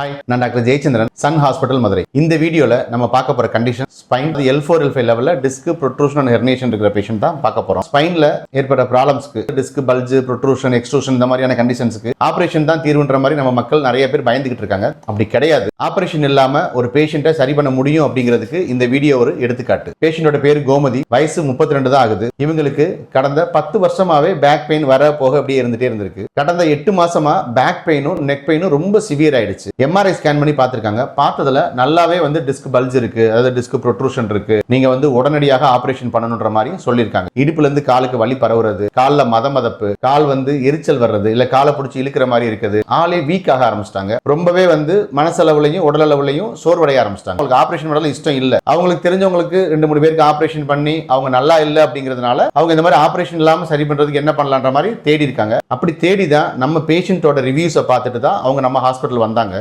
Hi நான் doctor Jayachandran Sun hospital Madurai. இந்த வீடியோல நம்ம பார்க்க போகிற condition spine L four L five லெவலில் டிஸ்க் ப்ரொட்ரூஷன் அண்ட் ஹெர்னேஷன் இருக்கிற பேஷண்ட் தான் பார்க்க போகிறோம் ஸ்பைனில் ஏற்பட்ட ப்ராப்ளம்ஸ்க்கு டிஸ்க் பல்ஜ் ப்ரொட்ரூஷன் எக்ஸ்ட்ரூஷன் இந்த மாதிரியான கண்டிஷன்ஸ்க்கு ஆப்ரேஷன் தான் தீர்வுன்ற மாதிரி நம்ம மக்கள் நிறைய பேர் பயந்துகிட்டு இருக்காங்க. அப்படி கிடையாது. ஆப்ரேஷன் இல்லாமல் ஒரு பேஷண்ட்டை சரி பண்ண முடியும் அப்படிங்கிறதுக்கு இந்த வீடியோ ஒரு எடுத்துக்காட்டு. பேஷண்டோட பேர் கோமதி. வயசு முப்பத்தி ரெண்டு தான் ஆகுது. இவங்களுக்கு கடந்த பத்து வருஷமாவே பேக் பெயின் வர போக அப்படியே இருந்துட்டே இருந்திருக்கு. கடந்த எட்டு மாசமா பேக் பெயினும் நெக் பெயினும் ரொம்ப சிவியர் ஆயிடுச்சு. எம்ஆர்ஐ ஸ்கேன் பண்ணி பார்த்துருக்காங்க. பார்த்ததுல நல்லாவே வந்து டிஸ்க் பல்ஜ் இருக்கு அதாவது டிஸ்க் ப்ரொட்ரூஷன் இருக்கு. நீங்க வந்து உடனடியாக ஆபரேஷன் பண்ணணுன்ற மாதிரியும் சொல்லியிருக்காங்க. இடுப்புல இருந்து காலுக்கு வலி பரவுறது காலில் மத மதப்பு கால் வந்து எரிச்சல் வர்றது இல்ல காலை பிடிச்சி இழுக்கிற மாதிரி இருக்குது. ஆளே வீக் ஆக ஆரம்பிச்சிட்டாங்க. ரொம்பவே வந்து மனசளவுலையும் உடலளவுலையும் சோர்வடைய ஆரம்பிச்சிட்டாங்க. அவங்களுக்கு ஆபரேஷன் பண்ணல இஷ்டம் இல்ல. அவங்களுக்கு தெரிஞ்சவங்களுக்கு ரெண்டு மூணு பேருக்கு ஆபரேஷன் பண்ணி அவங்க நல்லா இல்லை அப்படிங்கிறதுனால அவங்க இந்த மாதிரி ஆபரேஷன் இல்லாம சரி பண்றதுக்கு என்ன பண்ணலான்ற மாதிரி தேடி இருக்காங்க அப்படி தேடி தான் நம்ம பேஷண்ட்டோட ரிவ்யூஸை பார்த்துட்டு தான் அவங்க நம்ம ஹாஸ்பிட்டல் வந்தாங்க.